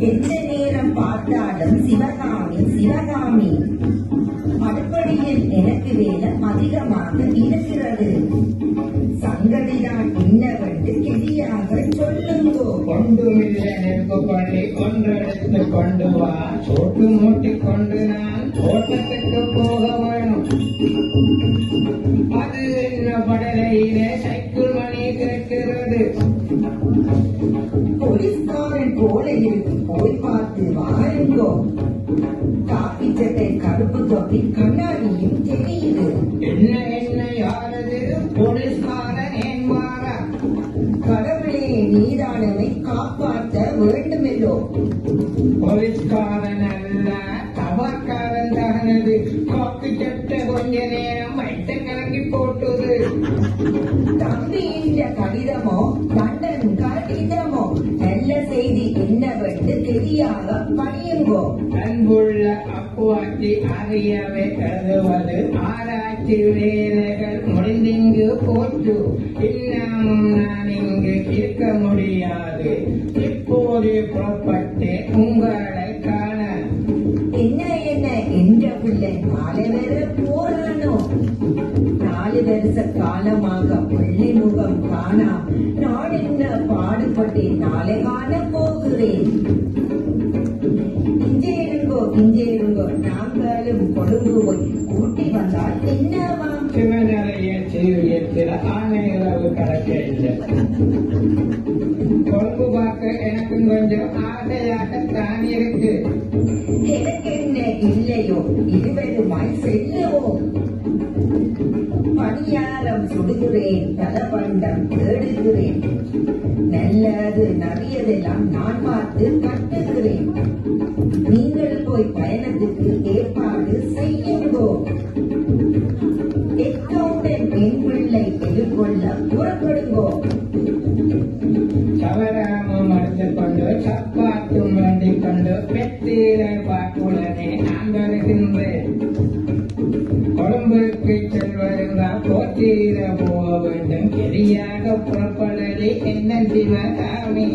எந்த நேரம் பார்த்தாலும் சிவகாமி சிவகாமி. அடுப்படியில் எனக்கு வேலை அதிகமாக இருக்கிறது. சங்கதிதான் என்னவென்று கிளியாக சொல்லுங்கோ. கொண்டுமில்ல நெருப்பு பள்ளி கொன்றெடுத்து கொண்டு வா. சோட்டு மூட்டி கொண்டு நான் தோட்டத்துக்கு போக வேணும். அது என்ன படலையிலே தானது காப்பி சட்ட கொஞ்ச நேரம் மட்ட கலக்கி போட்டுது. தம்பி இந்த கடிதமோ கண்டன் கடிதமோ நல்ல செய்தி என்னவென்று தெரியாத பணியுங்கோ. அன்புள்ள அப்புவாட்டி அறியவே கருதுவது ஆராய்ச்சி வேலைகள் முடிந்திங்கு போச்சு இன்னமும் நான் இங்கு இருக்க முடியாது. இப்போது புறப்பட்டு உங்கள் நாளை காண போகிறேன் இங்கே இருங்கோ இங்கே இருங்கோ நாங்களும் கொழும்பு போய் கூட்டி வந்தால் என்னவா சிவனரைய சீரியத்தில் ஆணையளவு கடக்க இல்லை. கொழும்பு பார்க்க எனக்கும் கொஞ்சம் ஆசையாகத்தான் இருக்கு. எனக்கு என்ன இல்லையோ இருவருமாய் செல்லுவோம். பணியாரம் சுடுகிறேன் பலபண்டம் தேடுகிறேன். நல்லது நவியதெல்லாம் நான் பார்த்து கட்டுகிறேன் நீங்கள் போய் பயணத்துக்கு ஏற்பாடு செய்யுங்கோ. எக்கவுண்டன் பெண் பிள்ளை எதிர்கொள்ள புறப்படுங்கோ. என்ன சிவகாமி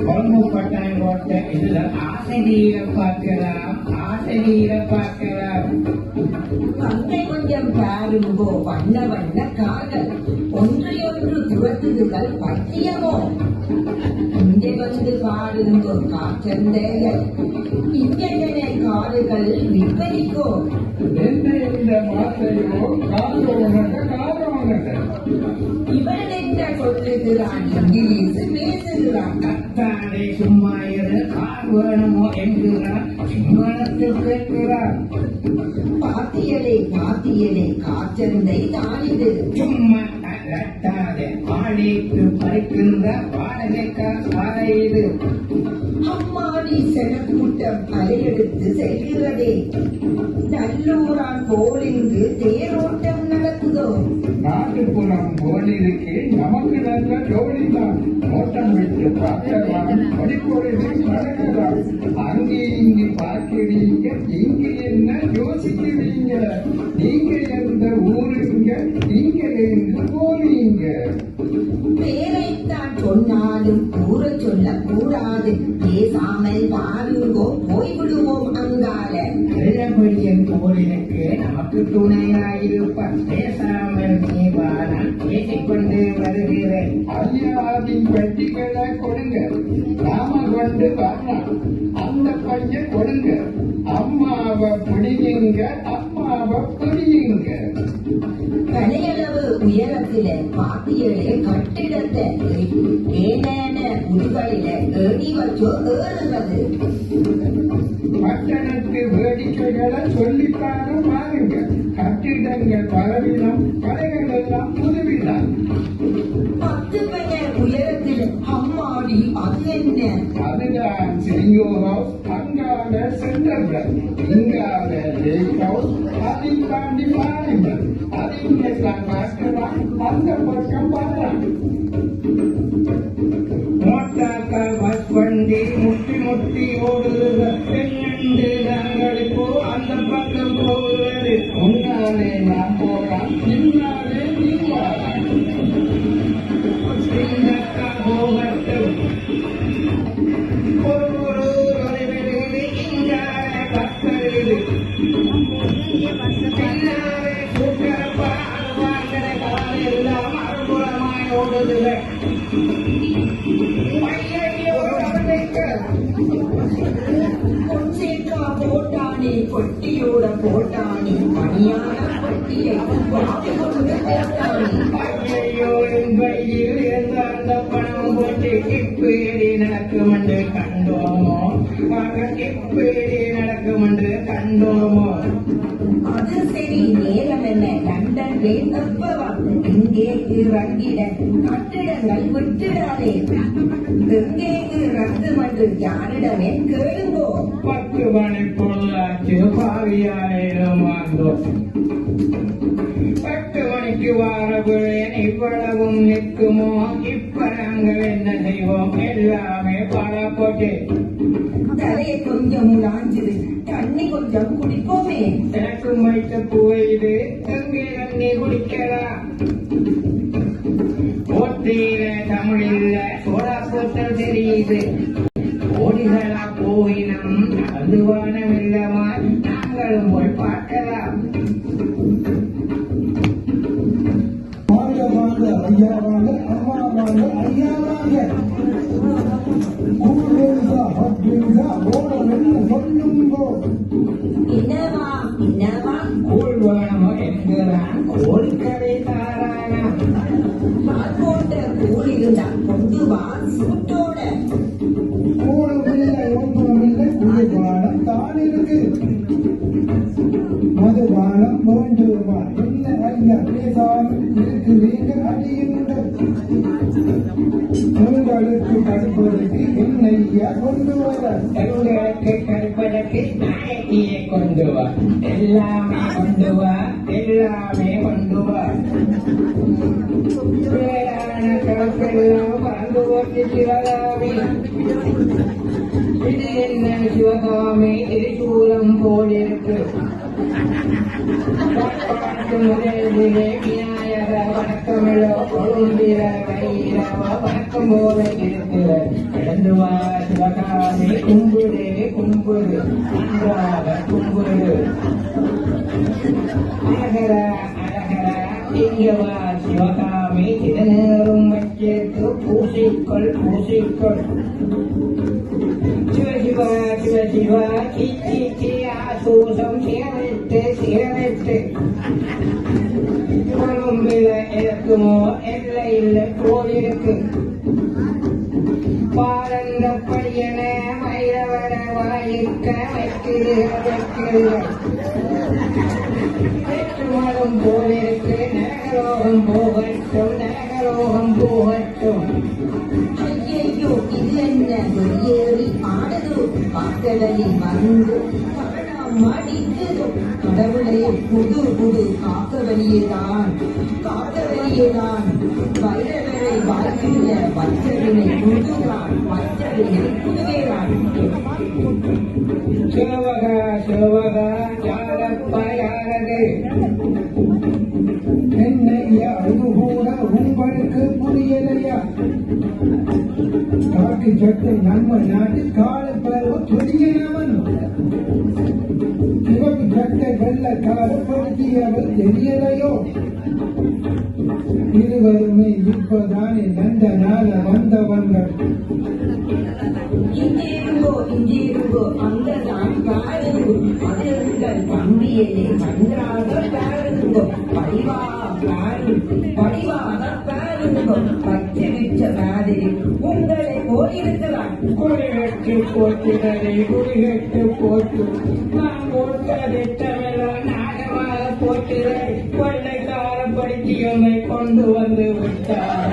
கொழும்பு பட்டாயம் போட்ட இதுல ஆசிரியரை பார்க்கலாம் ஆசிரியரை பார்க்கலாம் அங்கே கொஞ்சம் பாருங்கோ வண்ண வண்ண கார்கள் ஒன்றையொன்று துரத்துதுகள் பட்டியமோ இங்கே வந்து பாருங்கோ காற்றந்தைகள் இங்கே காடுகள் விற்பனிக்கோ எந்த எந்த வார்த்தையோ காதோனக காதோனக இவன் என்ன இங்கிலீஷ் பேசுகிறான் கத்தாடை சும்மா இரு கார் வேணுமோ என்கிறார் சிம்மனத்தில் கேட்கிறார் பாத்தியலே பாத்தியலே காற்றந்தை தானிது சும்மா கட்டாதே ஆடிக்கு பறிக்கின்ற வாடகைக்கார் சாலை இது அம்மாடி செனக்கூட்டம் அலையெடுத்து செல்கிறதே. நல்லூரான் போலிங்கு தேரோட்டம் நடக்குதோ? நாட்டுப்புறம் போலிருக்கு நமக்கு நல்ல ஜோடிதான். ஓட்டம் விட்டு பார்க்கலாம் படிப்பொழுது நடக்கலாம் அங்கே இங்கு பார்க்கிறீங்க இங்க என்ன யோசிக்கிறீங்க? நீங்க எந்த ஊருங்க நீங்க எங்க போறீங்க பேரைத்தான் சொன்னாலும் கூற சொல்ல கூடாது பேசாமல் பாருங்கோ போய்விடுவோம் அங்கால இளம்பெரியன் கோவிலுக்கு நமக்கு துணையாயிருப்பார். பேசாமல் நீ வாரம் பேசிக்கொண்டு வருகிறேன். ஐயாவின் பெட்டிகளை கொடுங்க. நாம கொண்டு வரலாம் அந்த பையன் கொடுங்க. அம்மாவை பிடியுங்க அம்மாவை பிடியுங்க. கலையளவு உயரத்தில பாத்தியலே கட்டிடத்தை ஏனேன முடிகளில ஏடி வச்சோ ஏறுவது பட்டணத்து வேடிக்கைகளை சொல்லித்தார பாருங்க. கட்டிடங்கள் பலவிதம் கலைகள் எல்லாம் புதுவிதம் பத்து பெயர் உயரத்தில் அம்மாடி அது என்ன? அதுதான் ஹவுஸ் அங்கால சென்டர் இங்கால லேக் ஹவுஸ் அதை தாண்டி பாருங்கள் அது தான் மோட்டார்கள் பஸ் வண்டி முட்டி முட்டி ஓடுகிற பெண்ணண்டு அந்த பக்கம் போகிறது முன்னாலே நான் போறான். பின்னாலே நீ மறுபுறமாய் ஓடுதுல போட்டானே பொட்டியோட போட்டானே பணியான பொட்டியை வாங்கி கொண்டு போட்டானே கையில் இருந்த அந்த பணம் போட்டு நடக்கும் என்று கண்டோமோ? ஆக அது சரி நேரம் என்ன? லண்டன்லே எப்பவா இங்கே இறங்கிட கட்டிடங்கள் விட்டுடாதே. எங்கே இறங்கும் என்று யாரிடமே கேளுங்கோ. பத்து மணி பொருளாச்சு பாவியாயிரம் வாங்கும் பத்து மணிக்கு வாரபுழேன் இவ்வளவும் நிற்குமோ? இப்ப நாங்கள் என்ன செய்வோம்? எல்லாமே பல போட்டு தலையை கொஞ்சம் தண்ணி கொஞ்சம் குடிப்போமே. எனக்கு வைத்த புகையுது எங்கே தண்ணி குடிக்கலாம் போட்டியில தமிழில் சோடா போட்டல் தெரியுது. ஓடிகளா போயினம் அதுவானம் இல்லமா நாங்களும் போய் பார்க்கலாம். வாங்க வாங்க ஐயா வாங்க அம்மா வாங்க ஐயா வாங்க கூடுதா அப்படின்னா ஓடம் என்ன சொல்லுங்கோ. உங்களுக்கு கடுப்பதற்கு என்ன கொண்டு வர எங்களுக்கு கற்பதற்கு நாயகியை கொண்டு வா. எல்லாமே கொண்டு வா. எல்லாமே கொண்டு வா. பேரான கலப்பெல்லாம் பறந்து போட்டு சிவகாமி. இது என்ன சிவகாமி? திரிசூலம் போலிருக்கு வடக்கு முதலிலே விநாயக வணக்கமிழோ கொழுந்திர வைரவ வணக்கம். போல இருக்கிற கடந்து வா சிவகாமி கும்புடு கும்புடு அழகர அழகர சிவகாமி இதனேறும் பூசிக்கொள் பூசிக்கொள் சிவ சிவ சிவ சிவ சிச்சி சியாசூசம் சேமித்து சேமித்து இல்லை இருக்குமோ எல்லையில் போலிருக்கு பாரந்தப்படியன வைரவர வாயிற்க வைக்கிறீர்கள் வைக்கிறீர்கள் கடலை வந்து மடிக்குது கடவுளை புது புது காக்க வெளியேதான் காக்க வெளியேதான் வைரவரை வாழ்க்கையில வச்சவினை புதுதான் வச்சவினை புதுவேதான் சிவக சிவக யாரப்ப யாரது என்னையா அது கூட உங்களுக்கு புரியலையா? காட்டு சட்டை நம்ம நாட்டு கால பருவ துரியனவன் சிவப்பு சட்டை வெள்ள காலப்படுத்தியவர் தெரியலையோ? இருவருமே இப்பதானே நந்த நாள வந்தவங்கள் இங்கே இருங்கோ இங்கே இருங்கோ அங்கதான் நன்றாக பாருங்கோ படிவா பாரு படிவாக பாருங்கோ பச்சை விச்ச மாதிரி உங்களை போயிருக்கலாம் குடிகட்டு போற்றுகிறதை குடிகட்டு போற்று போட்டதை நாடமாக கொண்டு வந்து விட்டார்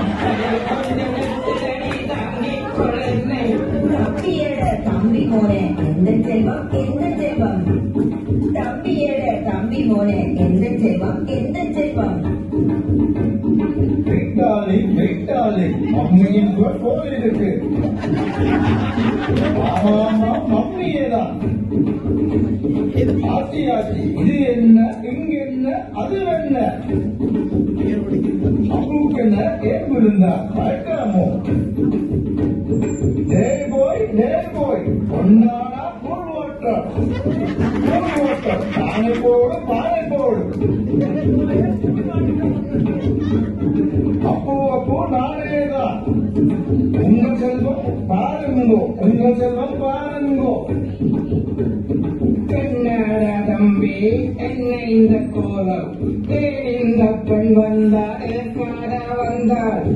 தம்பி மோனே எந்த செல்வம் எந்த செல்வம் தம்பி மோனே எந்த செல்வம் எந்த செல்வம் மம்மியின் போல் இருக்கு. ஆமா மம்மியேதான். ஆச்சி ஆச்சி இது என்ன? இங்க என்ன? அது என்ன? அப்புக்கு என்ன? ஏன் விழுந்தா பயக்கலாமோ டே போய் டே போய். பொன்னானா கூழ் ஓட்டம். கூழ் ஓட்டம். பானை போடு பானை போடு. என்னடா தம்பி என்ன இந்த கோலம் ஏன் இந்த பெண் வந்தார் எற்காட வந்தாள்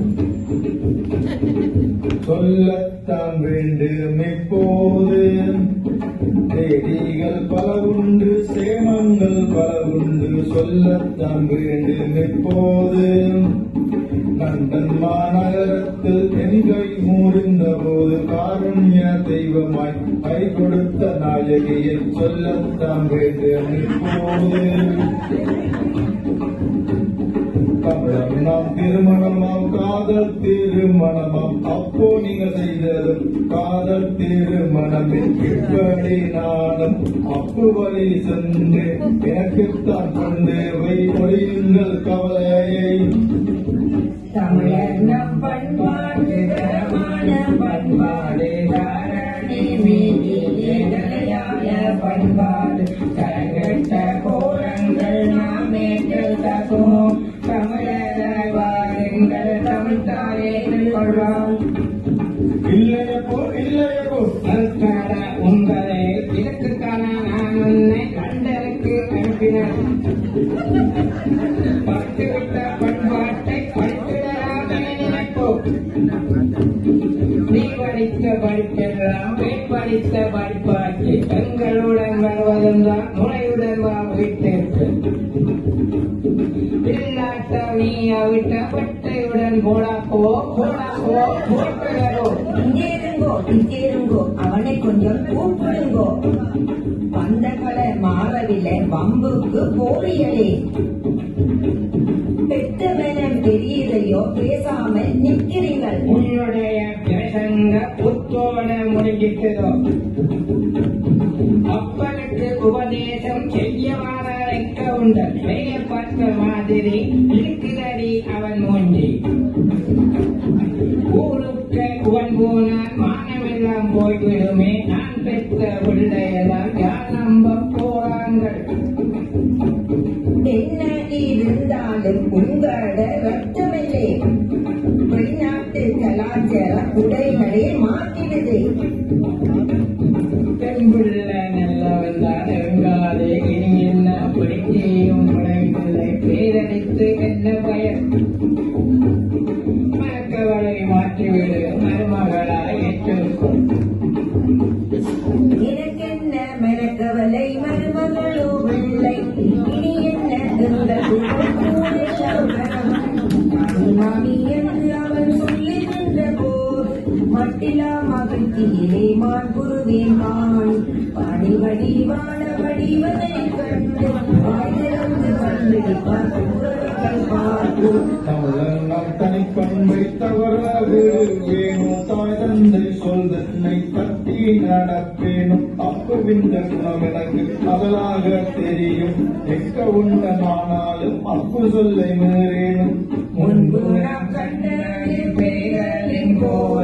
சொல்லத்தான் வேண்டும் இப்போது. தேடிகள் பல உண்டு சேமங்கள் பல உண்டு சொல்லத்தான் வேண்டும் இப்போது. நண்பன் மாநகரத்தில் பெண்கள் கை மூடிந்த போது காருண்ய தெய்வமாய் கை கொடுத்த நாயகியை சொல்லத்தான் வேண்டும் இப்போது தமிழம் நாம் திருமணமாம் காதல் திருமணமாம். அப்போ நீங்க செய்ததும் காதல் திருமணமே இப்படி நானும் அப்பு வழி சென்று எனக்குத்தான் கொண்டு வை ஒழியுங்கள் கவலையை. தமிழர் நம் பண்பாடு பண்பாடு தாரணி மீதிலே நிலையான பண்பாடு கரகட்ட கோலங்கள் நாம் ஏற்றல் தகுமோ தமிழராய் வாருங்கள் தமிழ் இல்லையப்போ இல்லையப்போ உங்களை இதற்குத்தான நான் உன்னை கண்டருக்கு அனுப்பினேன் அவிட்ட பட்டையுடன் போடாப்போ போடாப்போ போட்டுடவோ இங்கே இருங்கோ இங்கே இருங்கோ. அவனை கொஞ்சம் கூப்பிடுங்கோ. வந்த கலை மாறவில்லை. வம்புக்கு போறியலே பெத்த மனம் தெரியலையோ. பேசாம நிக்கிறீங்கள் உன்னுடைய பிரசங்க புத்தோட முடிஞ்சிட்டதோ அப்பனுக்கு உபதேசம் செய்ய வார வைக்க உண்டு செய்யப்பட்ட மாதிரி இருக்குதடி அவன் மூஞ்சி ஊருக்கு உவன் போனால் மானமெல்லாம் போய்விடுமே மகிழ்ச்சியிலே மான் குருவேன் காண் பாடி வடி வாழ வடிவதை கண்டு வாய் திறந்து கண்டிப்பார் உறவுகள் பார்ப்போம் தமிழர் வேணும் தாய் தந்தை சொல் தன்னை தட்டி நடப்பேனும். அப்புவிந்த குணம் எனக்கு அவளாக தெரியும். எக்க உண்ட நானாலும் அப்பு சொல்லை மீறேனும். முன்பு நாம் கண்ட பேர்களின் கோலம்